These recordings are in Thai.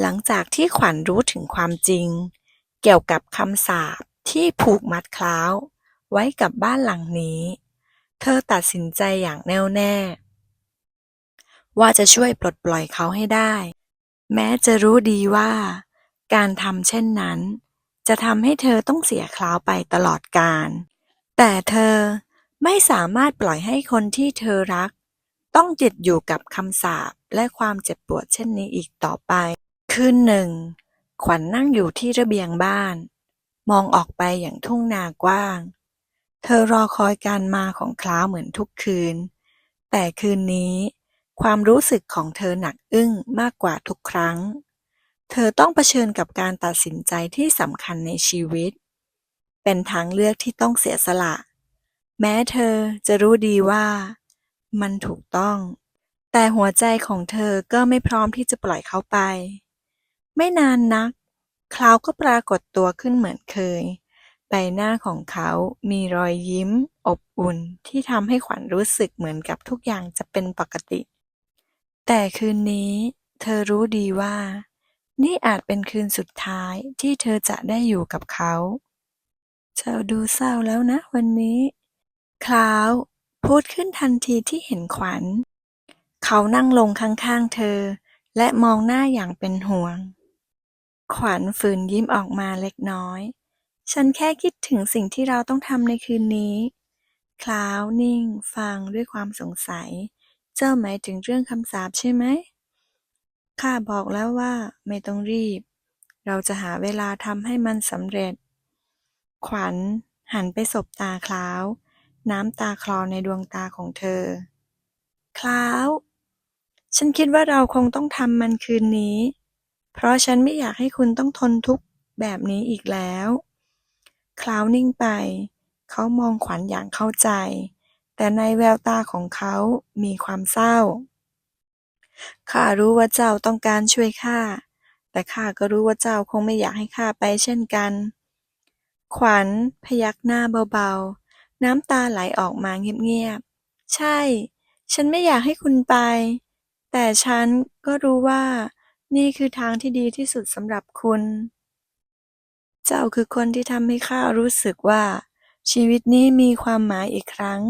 หลังจากที่ขวัญรู้ถึงความจริง เกี่ยวกับคำสาปที่ผูกมัดคล้าว ไว้กับบ้านหลังนี้ เธอตัดสินใจอย่างแน่วแน่ ว่าจะช่วยปลดปล่อยเขาให้ได้ แม้จะรู้ดีว่า การทำเช่นนั้น จะทำให้เธอต้องเสียคลาวไปตลอดกาลแต่เธอไม่สามารถปล่อยให้คนที่เธอรัก ต้องติดอยู่กับคำสาปและความเจ็บปวดเช่นนี้อีกต่อไป คืนหนึ่ง ขวัญนั่งอยู่ที่ระเบียงบ้าน มองออกไปอย่างทุ่งนากว้าง เธอรอคอยการมาของคล้าวเหมือนทุกคืน แต่คืนนี้ความรู้สึกของเธอหนักอึ้งมากกว่าทุกครั้ง เธอต้องเผชิญกับการตัดสินใจที่สำคัญในชีวิต เป็นทางเลือกที่ต้องเสียสละ แม้เธอจะรู้ดีว่า มันถูกต้อง แต่หัวใจของเธอก็ไม่พร้อมที่จะปล่อยเขาไป ไม่นานนักคลาวก็ปรากฏตัวขึ้นเหมือนเคย ใบหน้าของเขามีรอยยิ้ม อบอุ่น ที่ทำให้ขวัญรู้สึกเหมือนกับทุกอย่างจะเป็นปกติ แต่คืนนี้ เธอรู้ดีว่า นี่อาจเป็นคืนสุดท้ายที่เธอจะได้อยู่กับเขาเจ้าดูเศร้าแล้วนะวันนี้ คลาวพูดขึ้นทันทีที่เห็นขวัญ เขานั่งลงข้างๆเธอและมองหน้าอย่างเป็นห่วง ขวัญฝืนยิ้มออกมาเล็กน้อย ฉันแค่คิดถึงสิ่งที่เราต้องทำในคืนนี้ คลาวนิ่ง ฟังด้วยความสงสัย เจ้าหมายถึงเรื่องคำสาปใช่ไหม ข้าบอกแล้วว่าไม่ต้องรีบ เราจะหาเวลาทำให้มันสำเร็จ ขวัญ หันไปสบตาคล้าว น้ำตาคลอในดวงตาของเธอ คล้าว ฉันคิดว่าเราคงต้องทำมันคืนนี้ เพราะฉันไม่อยากให้คุณต้องทนทุกข์แบบนี้อีกแล้ว คลาวนิ่งไป เขามองขวัญอย่างเข้าใจ แต่ในแววตาของเขามีความเศร้า ข้ารู้ว่าเจ้าต้องการช่วยข้า แต่ข้าก็รู้ว่าเจ้าคงไม่อยากให้ข้าไปเช่นกัน ขวัญ พยักหน้าเบาๆ น้ำตาไหลออกมาเงียบๆ ใช่ ฉันไม่อยากให้คุณไป แต่ฉันก็รู้ว่า นี่คือทางที่ดีที่สุดสำหรับคุณ เจ้าคือคนที่ทำให้ข้ารู้สึกว่า ชีวิตนี้มีความหมายอีกครั้ง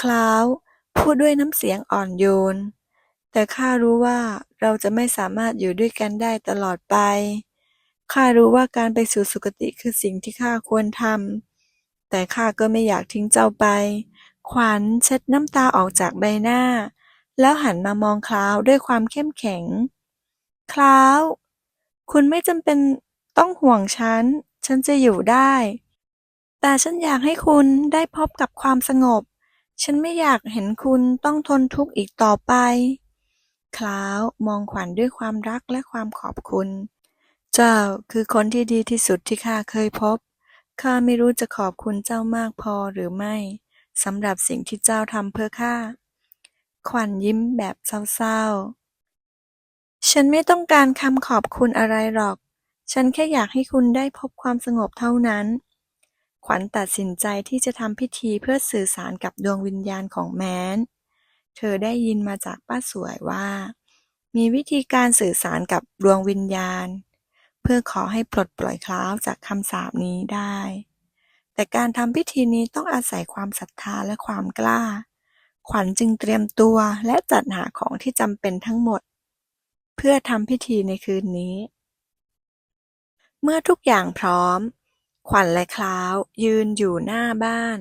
คลาว พูดด้วยน้ำเสียงอ่อนโยน แต่ข้ารู้ว่าเราจะไม่สามารถอยู่ด้วยกันได้ตลอดไปข้ารู้ว่าการไปสู่สุคติคือสิ่งที่ข้าควรทำ แต่ข้าก็ไม่อยากทิ้งเจ้าไป ขวัญเช็ดน้ำตาออกจากใบหน้า แล้วหันมามองคลาวด้วยความเข้มแข็ง คลาว คุณไม่จำเป็นต้องห่วงฉัน ฉันจะอยู่ได้ แต่ฉันอยากให้คุณได้พบกับความสงบ ฉันไม่อยากเห็นคุณต้องทนทุกข์อีกต่อไป คลาวมองขวัญด้วยความรักและความขอบคุณ เจ้าคือคนที่ดีที่สุดที่ข้าเคยพบ ข้าไม่รู้จะขอบคุณเจ้ามากพอหรือไม่สำหรับสิ่งที่เจ้าทำเพื่อข้า ขวัญยิ้มแบบเศร้าๆ ฉันไม่ต้องการคำขอบคุณอะไรหรอก ฉันแค่อยากให้คุณได้พบความสงบเท่านั้น ขวัญตัดสินใจที่จะทำพิธีเพื่อสื่อสารกับดวงวิญญาณของแม้น เธอได้ยินมาจากป้าสวยว่า มีวิธีการสื่อสารกับดวงวิญญาณ เพื่อขอให้ปลดปล่อยคล้าวจากคำสาปนี้ได้ แต่การทำพิธีนี้ต้องอาศัยความศรัทธาและความกล้า ขวัญจึงเตรียมตัวและจัดหาของที่จำเป็นทั้งหมด เพื่อทำพิธีในคืนนี้ เมื่อทุกอย่างพร้อม ขวัญและคล้าวยืนอยู่หน้าบ้าน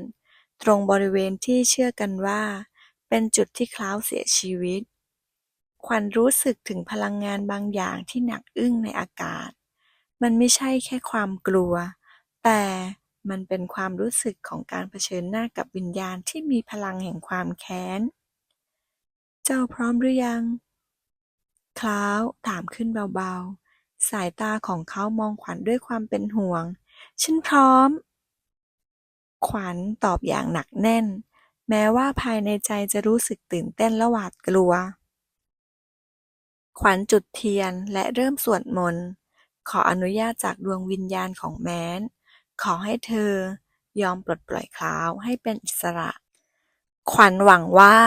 ตรงบริเวณที่เชื่อกันว่า เป็นจุดที่คล้าวเสียชีวิต ขวัญรู้สึกถึงพลังงานบางอย่างที่หนักอึ้งในอากาศ มันไม่ใช่แค่ความกลัว แต่มันเป็นความรู้สึกของการเผชิญหน้ากับวิญญาณที่มีพลังแห่งความแค้น เจ้าพร้อมหรือยัง คล้าว ถามขึ้นเบา ๆ สายตาของเขามองขวัญด้วยความเป็นห่วง ฉันพร้อม ขวัญตอบอย่างหนักแน่น แม้ว่าภายในใจจะรู้สึกตื่นเต้นและหวาดกลัว ขวัญจุดเทียนและเริ่มสวดมนต์ ขออนุญาตจากดวงวิญญาณของแม้น ขอให้เธอยอมปลดปล่อยคลาวให้เป็นอิสระ ขวัญหวังว่า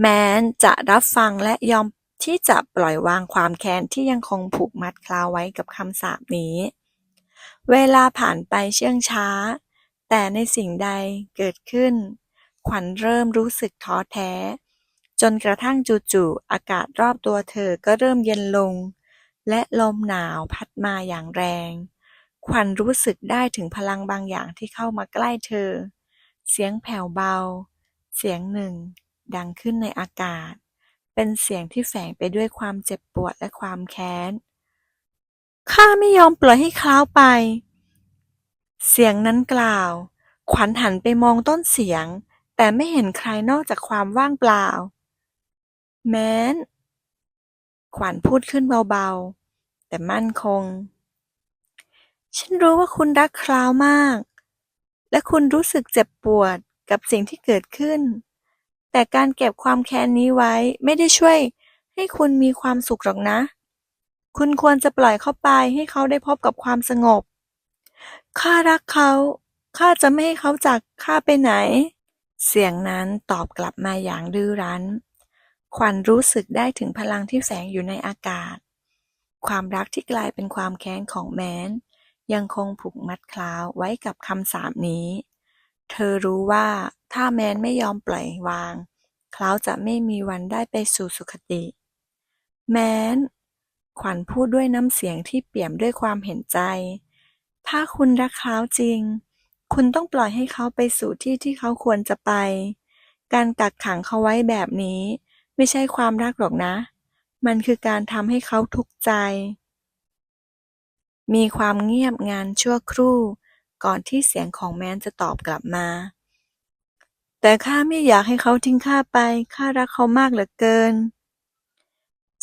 แม้นจะรับฟังและยอม ที่จะปล่อยวางความแค้นที่ยังคงผูกมัดคลาวไว้กับคำสาปนี้ เวลาผ่านไปเชื่องช้า แต่ในสิ่งใดเกิดขึ้น ขวัญเริ่มรู้สึกท้อแท้ จนกระทั่งจู่ๆอากาศรอบตัวเธอก็เริ่มเย็นลง และลมหนาวพัดมาอย่างแรง ขวัญรู้สึกได้ถึงพลังบางอย่างที่เข้ามาใกล้เธอ เสียงแผ่วเบา เสียงหนึ่ง ดังขึ้นในอากาศ เป็นเสียงที่แฝงไปด้วยความเจ็บปวดและความแค้น ข้าไม่ยอมปล่อยให้คล้าวไป เสียงนั้นกล่าว ขวัญหันไปมองต้นเสียง แต่ไม่เห็นใครนอกจากความว่างเปล่า แม้น ขวัญพูดขึ้นเบาๆ แต่มั่นคง ฉันรู้ว่าคุณรักคราวมาก และคุณรู้สึกเจ็บปวดกับสิ่งที่เกิดขึ้น แต่การเก็บความแค้นนี้ไว้ไม่ได้ช่วยให้คุณมีความสุขหรอกนะ คุณควรจะปล่อยเขาไปให้เขาได้พบกับความสงบ ข้ารักเขา ข้าจะไม่ให้เขาจากข้าไปไหน เสียงนั้นตอบกลับมาอย่างดื้อรั้น ขวัญรู้สึกได้ถึงพลังที่แฝงอยู่ในอากาศ ความรักที่กลายเป็นความแค้นของแมนยังคงผูกมัดคลาวไว้กับคำสาปนี้ เธอรู้ว่าถ้าแมนไม่ยอมปล่อยวางคลาจะไม่มีวันได้ไปสู่สุคติ แม้น ขวัญพูดด้วยน้ำเสียงที่เปี่ยมด้วยความเห็นใจ ถ้าคุณรักคลาจริง คุณต้องปล่อยให้เขาไปสู่ที่ที่เขาควรจะไป การกักขังเขาไว้แบบนี้ ไม่ใช่ความรักหรอกนะ มันคือการทำให้เขาทุกข์ใจ มีความเงียบงันชั่วครู่ ก่อนที่เสียงของแม้นจะตอบกลับมา แต่ข้าไม่อยากให้เขาทิ้งข้าไป ข้ารักเขามากเหลือเกิน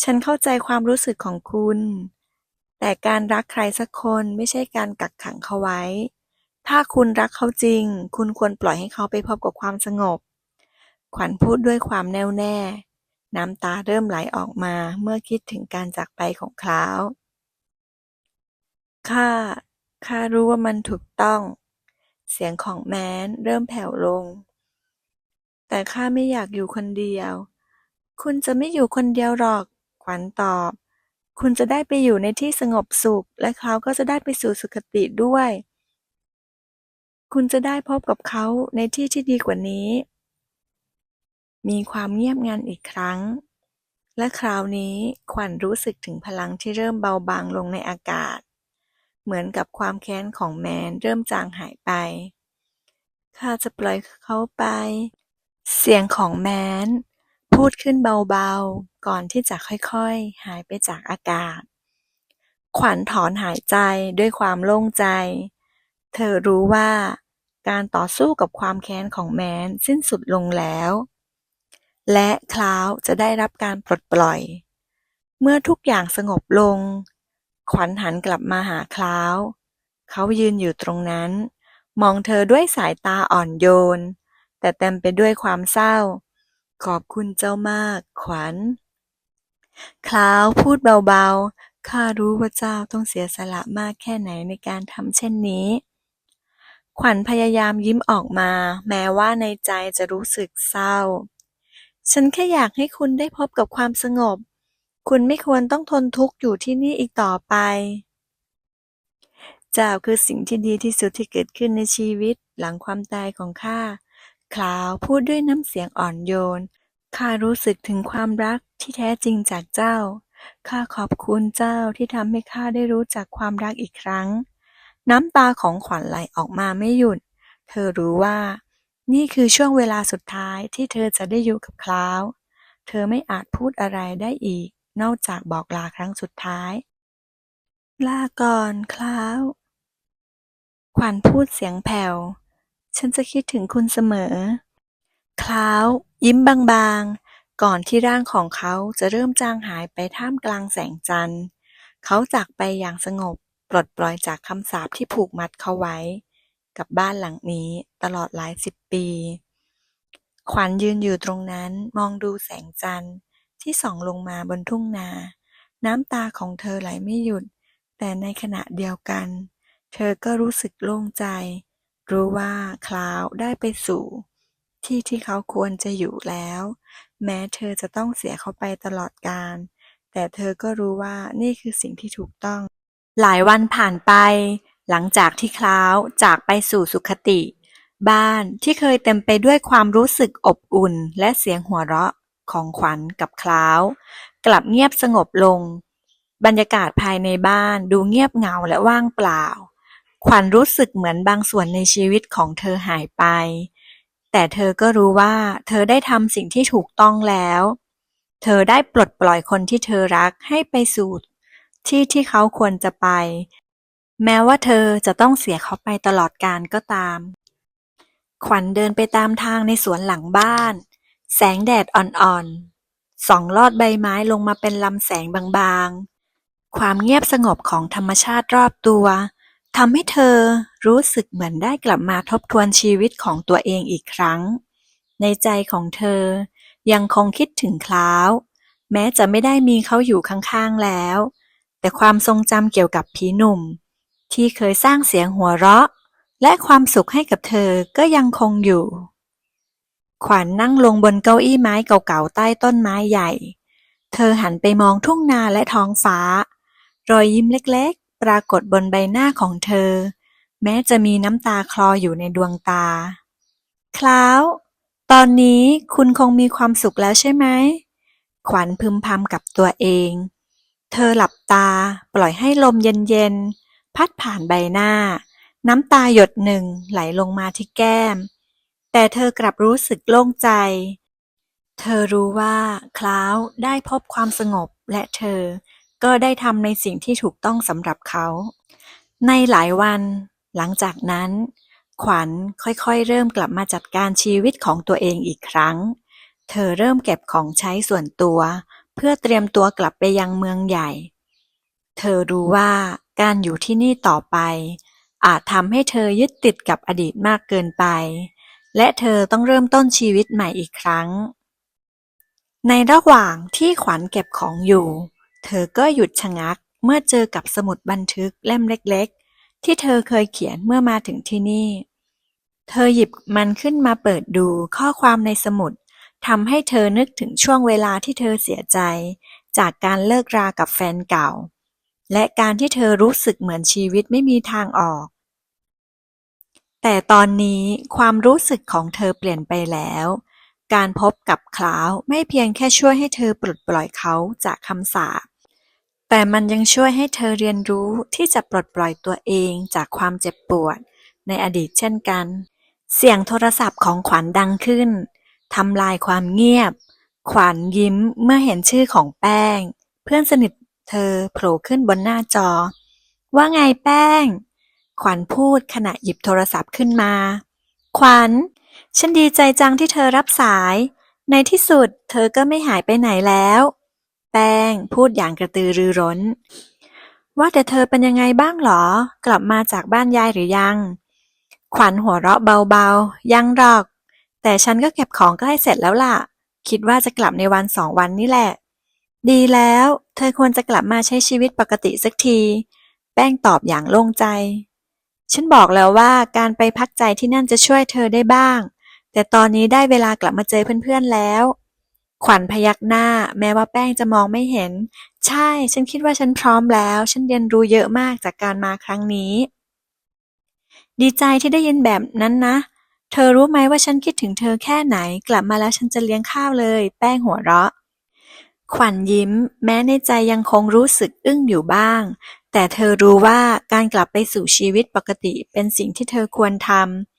ฉันเข้าใจความรู้สึกของคุณ แต่การรักใครสักคนไม่ใช่การกักขังเขาไว้ ถ้าคุณรักเขาจริง คุณควรปล่อยให้เขาไปพบกับความสงบ ขวัญพูดด้วยความแน่วแน่ น้ำตาเริ่มไหลออกมาเมื่อคิดถึงการจากไปของคลาวข้า ข้ารู้ว่ามันถูกต้อง เสียงของแม้นเริ่มแผ่วลง แต่ข้าไม่อยากอยู่คนเดียว คุณจะไม่อยู่คนเดียวหรอก ขวัญตอบ คุณจะได้ไปอยู่ในที่สงบสุข และเขาก็จะได้ไปสู่สุคติด้วย คุณจะได้พบกับเขาในที่ที่ดีกว่านี้ มีความเงียบงันอีกครั้ง และคราวนี้ขวัญรู้สึกถึงพลังที่เริ่มเบาบางลงในอากาศ เหมือนกับความแค้นของแมนเริ่มจางหายไป ข้าจะปล่อยเขาไป เสียงของแมนพูดขึ้นเบาๆ ก่อนที่จะค่อยๆ หายไปจากอากาศ ขวัญถอนหายใจด้วยความโล่งใจ เธอรู้ว่าการต่อสู้กับความแค้นของแมนสิ้นสุดลงแล้ว และคลาวจะได้รับการปลดปล่อย เมื่อทุกอย่างสงบลง ขวัญหันกลับมาหาคลาว เขายืนอยู่ตรงนั้น มองเธอด้วยสายตาอ่อนโยน แต่เต็มไปด้วยความเศร้า ขอบคุณเจ้ามาก ขวัญ คลาวพูดเบาๆ ข้ารู้ว่าเจ้าต้องเสียสละมากแค่ไหนในการทำเช่นนี้ ขวัญพยายามยิ้มออกมา แม้ว่าในใจจะรู้สึกเศร้า ฉันแค่อยากให้คุณได้พบกับความสงบ คุณไม่ควรต้องทนทุกข์อยู่ที่นี่อีกต่อไป เจ้าคือสิ่งที่ดีที่สุดที่เกิดขึ้นในชีวิตหลังความตายของข้า คลาวพูดด้วยน้ำเสียงอ่อนโยน ข้ารู้สึกถึงความรักที่แท้จริงจากเจ้า ข้าขอบคุณเจ้าที่ทำให้ข้าได้รู้จักความรักอีกครั้ง น้ำตาของขวัญไหลออกมาไม่หยุด เธอรู้ว่า นี่คือช่วงเวลาสุดท้ายที่เธอจะได้อยู่กับคลาว เธอไม่อาจพูดอะไรได้อีก นอกจากบอกลาครั้งสุดท้าย ลาก่อนคลาว ขวัญพูดเสียงแผ่ว ฉันจะคิดถึงคุณเสมอ คลาว ยิ้มบางๆ ก่อนที่ร่างของเขาจะเริ่มจางหายไปท่ามกลางแสงจันทร์ เขาจากไปอย่างสงบปลดปล่อยจากคำสาปที่ผูกมัดเขาไว้ กับบ้านหลังนี้ตลอดหลายสิบปี ขวัญยืนอยู่ตรงนั้นมองดูแสงจันทร์ ที่ส่องลงมาบนทุ่งนา น้ำตาของเธอไหลไม่หยุด แต่ในขณะเดียวกัน เธอก็รู้สึกโล่งใจ รู้ว่าคลาวได้ไปสู่ ที่ที่เขาควรจะอยู่แล้ว แม้เธอจะต้องเสียเขาไปตลอดกาลแต่เธอก็รู้ว่านี่คือสิ่งที่ถูกต้อง หลายวันผ่านไป หลังจากที่คล้าวจากไปสู่สุคติ บ้านที่เคยเต็มไปด้วยความรู้สึกอบอุ่นและเสียงหัวเราะ ของขวัญกับคล้าว กลับเงียบสงบลง บรรยากาศภายในบ้านดูเงียบเหงาและว่างเปล่า ขวัญรู้สึกเหมือนบางส่วนในชีวิตของเธอหายไป แต่เธอก็รู้ว่าเธอได้ทำสิ่งที่ถูกต้องแล้ว เธอได้ปลดปล่อยคนที่เธอรักให้ไปสู่ที่ที่เขาควรจะไป แม้ว่าเธอจะต้องเสียเขาไปตลอดกาลก็ตาม ขวัญเดินไปตามทางในสวนหลังบ้าน แสงแดดอ่อนๆส่องลอดใบไม้ลงมาเป็นลำแสงบางๆ ความเงียบสงบของธรรมชาติรอบตัวทำให้เธอรู้สึกเหมือนได้กลับมาทบทวนชีวิตของตัวเองอีกครั้ง ในใจของเธอยังคงคิดถึงคล้าว แม้จะไม่ได้มีเขาอยู่ข้างๆแล้ว แต่ความทรงจำเกี่ยวกับผีหนุ่ม ที่เคยสร้างเสียงหัวเราะ และความสุขให้กับเธอก็ยังคงอยู่ ขวัญนั่งลงบนเก้าอี้ไม้เก่าๆใต้ต้นไม้ใหญ่ เธอหันไปมองทุ่งนาและท้องฟ้า รอยยิ้มเล็กๆ ปรากฏบนใบหน้าของเธอ แม้จะมีน้ำตาคลออยู่ในดวงตา คล้าว ตอนนี้คุณคงมีความสุขแล้วใช่ไหม ขวัญพึมพำกับตัวเอง เธอหลับตาปล่อยให้ลมเย็นๆ พัดผ่านใบหน้า น้ำตาหยดหนึ่งไหลลงมาที่แก้ม แต่เธอกลับรู้สึกโล่งใจ เธอรู้ว่าคล้าวได้พบความสงบและเธอก็ได้ทำในสิ่งที่ถูกต้องสำหรับเขา ในหลายวัน หลังจากนั้น ขวัญค่อยๆ เริ่มกลับมาจัดการชีวิตของตัวเองอีกครั้ง เธอเริ่มเก็บของใช้ส่วนตัว เพื่อเตรียมตัวกลับไปยังเมืองใหญ่ เธอรู้ว่าการอยู่ที่นี่ต่อไป อาจทำให้เธอยึดติดกับอดีตมากเกินไป และเธอต้องเริ่มต้นชีวิตใหม่อีกครั้ง ในระหว่างที่ขวัญเก็บของอยู่ เธอก็หยุดชะงักเมื่อเจอกับสมุดบันทึกเล่มเล็ก ๆ ที่เธอเคยเขียนเมื่อมาถึงที่นี่ เธอหยิบมันขึ้นมาเปิดดูข้อความในสมุดทำให้เธอนึกถึงช่วงเวลาที่เธอเสียใจ จากการเลิกรากับแฟนเก่า และการที่เธอรู้สึกเหมือนชีวิตไม่มีทางออก แต่ตอนนี้ความรู้สึกของเธอเปลี่ยนไปแล้ว การพบกับคลาวไม่เพียงแค่ช่วยให้เธอปลดปล่อยเขาจากคำสาป แต่มันยังช่วยให้เธอเรียนรู้ที่จะปลดปล่อยตัวเองจากความเจ็บปวด ในอดีตเช่นกัน เสียงโทรศัพท์ของขวัญดังขึ้นทำลายความเงียบ ขวัญยิ้มเมื่อเห็นชื่อของแป้ง เพื่อนสนิทเธอโผล่ขึ้นบนหน้าจอ ว่าไงแป้ง ขวัญพูดขณะหยิบโทรศัพท์ขึ้นมา ขวัญ ฉันดีใจจังที่เธอรับสาย ในที่สุดเธอก็ไม่หายไปไหนแล้ว แป้งพูดอย่างกระตือรือร้น ว่าแต่เธอเป็นยังไงบ้างหรอ กลับมาจากบ้านยายหรือยัง ขวัญหัวเราะเบาๆ ยังหรอก แต่ฉันก็เก็บของใกล้เสร็จแล้วล่ะ คิดว่าจะกลับในวันสองวันนี่แหละ ดีแล้ว เธอควรจะกลับมาใช้ชีวิตปกติสักที แป้งตอบอย่างโล่งใจ ฉันบอกแล้วว่าการไปพักใจที่นั่นจะช่วยเธอได้บ้าง แต่ตอนนี้ได้เวลากลับมาเจอเพื่อนๆแล้ว ขวัญพยักหน้า แม้ว่าแป้งจะมองไม่เห็น ใช่ ฉันคิดว่าฉันพร้อมแล้ว ฉันเรียนรู้เยอะมากจากการมาครั้งนี้ ดีใจที่ได้ยินแบบนั้นนะ เธอรู้ไหมว่าฉันคิดถึงเธอแค่ไหน กลับมาแล้วฉันจะเลี้ยงข้าวเลย แป้งหัวเราะ ขวัญยิ้ม แม้ในใจยังคงรู้สึกอึ้งอยู่บ้าง แต่เธอรู้ว่าการกลับไปสู่ชีวิตปกติเป็นสิ่งที่เธอควรท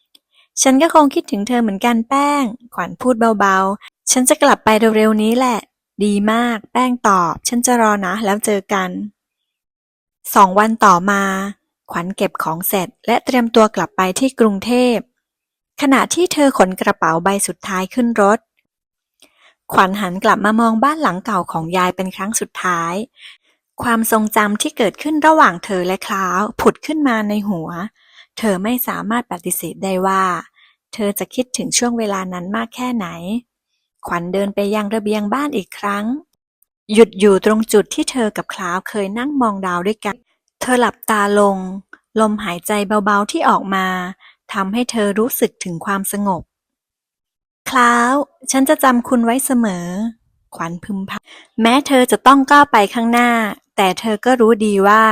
ำ ฉันก็คงคิดถึงเธอเหมือนกันแป้ง ขวัญพูดเบาๆ ฉันจะกลับไปเร็วๆนี้แหละ ดีมาก แป้งตอบ ฉันจะรอนะ แล้วเจอกันสองวันต่อมา ขวัญเก็บของเสร็จ และเตรียมตัวกลับไปที่กรุงเทพ ขณะที่เธอขนกระเป๋าใบสุดท้ายขึ้นรถ ขวัญหันกลับมามองบ้านหลังเก่าของยายเป็นครั้งสุดท้าย ความทรงจำที่เกิดขึ้นระหว่างเธอและคล้าวผุดขึ้นมาในหัว เธอไม่สามารถปฏิเสธได้ว่า เธอจะคิดถึงช่วงเวลานั้นมากแค่ไหน ขวัญเดินไปยังระเบียงบ้านอีกครั้ง หยุดอยู่ตรงจุดที่เธอกับคล้าวเคยนั่งมองดาวด้วยกัน เธอหลับตาลง ลมหายใจเบาๆที่ออกมาทำให้เธอรู้สึกถึงความสงบ คล้าว ฉันจะจำคุณไว้เสมอ ขวัญพึมพำแม้เธอจะต้องก้าวไปข้างหน้า แต่เธอก็รู้ดีว่า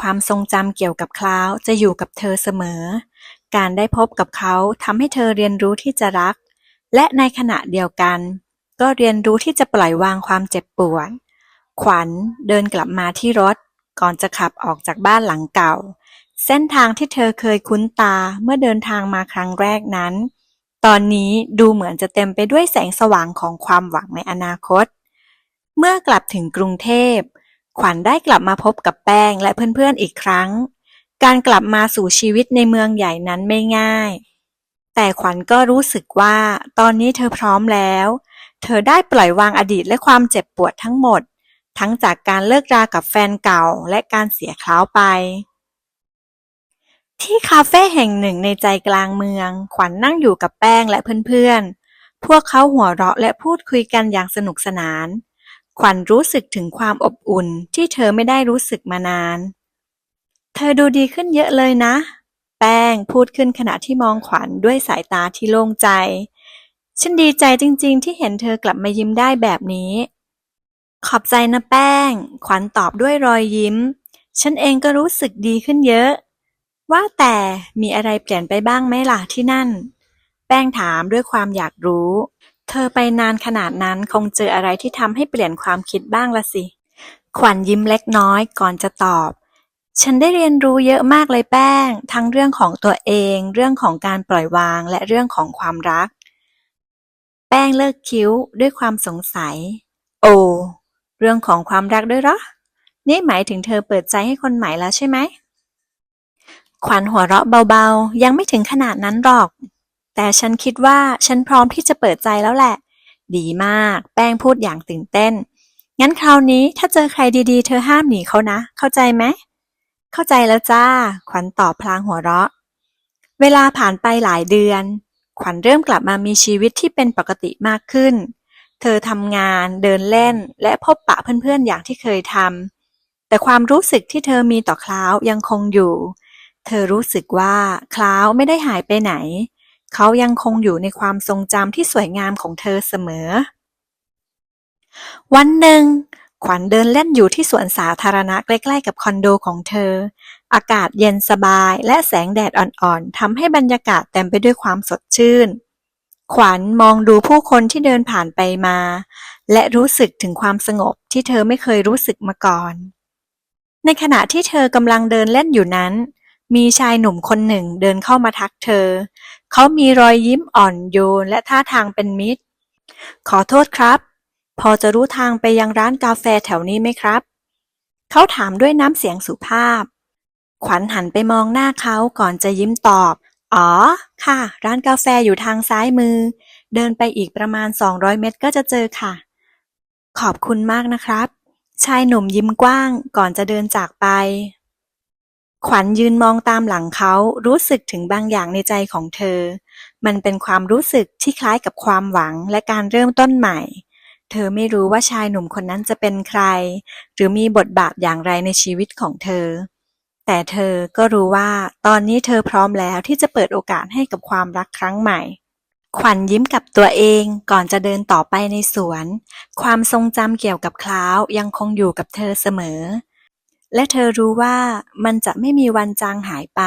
ความทรงจำเกี่ยวกับคล้าวจะอยู่กับเธอเสมอ การได้พบกับเขาทำให้เธอเรียนรู้ที่จะรัก และในขณะเดียวกัน ก็เรียนรู้ที่จะปล่อยวางความเจ็บปวด ขวัญเดินกลับมาที่รถ ก่อนจะขับออกจากบ้านหลังเก่า เส้นทางที่เธอเคยคุ้นตาเมื่อเดินทางมาครั้งแรกนั้น ตอนนี้ดูเหมือนจะเต็มไปด้วยแสงสว่างของความหวังในอนาคต เมื่อกลับถึงกรุงเทพ ขวัญได้กลับมาพบกับแป้งและเพื่อน ๆ อีกครั้ง การกลับมาสู่ชีวิตในเมืองใหญ่นั้นไม่ง่าย แต่ขวัญก็รู้สึกว่าตอนนี้เธอพร้อมแล้ว เธอได้ปล่อยวางอดีตและความเจ็บปวดทั้งหมด ทั้งจากการเลิกรากับแฟนเก่าและการเสียคล้าวไป ที่คาเฟ่แห่งหนึ่งในใจกลางเมือง ขวัญนั่งอยู่กับแป้งและเพื่อนๆ พวกเขาหัวเราะและพูดคุยกันอย่างสนุกสนาน ขวัญรู้สึกถึงความอบอุ่นที่เธอไม่ได้รู้สึกมานาน เธอดูดีขึ้นเยอะเลยนะ แป้งพูดขึ้นขณะที่มองขวัญด้วยสายตาที่โล่งใจ ฉันดีใจจริง ๆ ที่เห็นเธอกลับมายิ้มได้แบบนี้ ขอบใจนะแป้ง ขวัญตอบด้วยรอยยิ้ม ฉันเองก็รู้สึกดีขึ้นเยอะ ว่าแต่มีอะไรเปลี่ยนไปบ้างไหมล่ะที่นั่น แป้งถามด้วยความอยากรู้ เธอไปนานขนาดนั้นคงเจออะไรที่ทำให้เปลี่ยนความคิดบ้างละสิ ขวัญยิ้มเล็กน้อยก่อนจะตอบ ฉันได้เรียนรู้เยอะมากเลยแป้ง ทั้งเรื่องของตัวเอง เรื่องของการปล่อยวาง และเรื่องของความรัก แป้งเลิกคิ้วด้วยความสงสัย โอ้เรื่องของความรักด้วยเหรอ นี่หมายถึงเธอเปิดใจให้คนใหม่แล้วใช่ไหมขวัญหัวเราะเบาๆ ยังไม่ถึงขนาดนั้นหรอก แต่ฉันคิดว่าฉันพร้อมที่จะเปิดใจแล้วแหละ ดีมาก แป้งพูดอย่างตื่นเต้น งั้นคราวนี้ถ้าเจอใครดีๆ เธอห้ามหนีเขานะ เข้าใจไหม เข้าใจแล้วจ้า ขวัญตอบพลางหัวเราะ เวลาผ่านไปหลายเดือน ขวัญเริ่มกลับมามีชีวิตที่เป็นปกติมากขึ้น เธอทำงาน เดินเล่น และพบปะเพื่อนๆ อย่างที่เคยทำ แต่ความรู้สึกที่เธอมีต่อคล้าวยังคงอยู่ เธอรู้สึกว่าคล้าวไม่ได้หายไปไหน เขายังคงอยู่ในความทรงจำที่สวยงามของเธอเสมอ วันหนึ่ง ขวัญเดินเล่นอยู่ที่สวนสาธารณะใกล้ๆกับคอนโดของเธอ อากาศเย็นสบายและแสงแดดอ่อนๆทำให้บรรยากาศเต็มไปด้วยความสดชื่น ขวัญมองดูผู้คนที่เดินผ่านไปมา และรู้สึกถึงความสงบที่เธอไม่เคยรู้สึกมาก่อน ในขณะที่เธอกำลังเดินเล่นอยู่นั้น มีชายหนุ่มคนหนึ่งเดินเข้ามาทักเธอ เขามีรอยยิ้มอ่อนโยนและท่าทางเป็นมิตร ขอโทษครับ พอจะรู้ทางไปยังร้านกาแฟแถวนี้ไหมครับ เขาถามด้วยน้ำเสียงสุภาพ ขวัญหันไปมองหน้าเขาก่อนจะยิ้มตอบ อ๋อ ค่ะ ร้านกาแฟอยู่ทางซ้ายมือ เดินไปอีกประมาณ 200 เมตรก็จะเจอค่ะ ขอบคุณมากนะครับ ชายหนุ่มยิ้มกว้างก่อนจะเดินจากไป ขวัญยืนมองตามหลังเขา รู้สึกถึงบางอย่างในใจของเธอ มันเป็นความรู้สึกที่คล้ายกับความหวังและการเริ่มต้นใหม่ เธอไม่รู้ว่าชายหนุ่มคนนั้นจะเป็นใคร หรือมีบทบาทอย่างไรในชีวิตของเธอ แต่เธอก็รู้ว่าตอนนี้เธอพร้อมแล้วที่จะเปิดโอกาสให้กับความรักครั้งใหม่ ขวัญยิ้มกับตัวเองก่อนจะเดินต่อไปในสวน ความทรงจำเกี่ยวกับคล้าวยังคงอยู่กับเธอเสมอ และเธอรู้ว่ามันจะไม่มีวันจางหายไป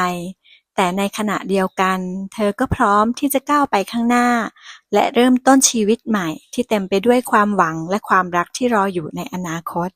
แต่ในขณะเดียวกัน เธอก็พร้อมที่จะก้าวไปข้างหน้า และเริ่มต้นชีวิตใหม่ที่เต็มไปด้วยความหวังและความรักที่รออยู่ในอนาคต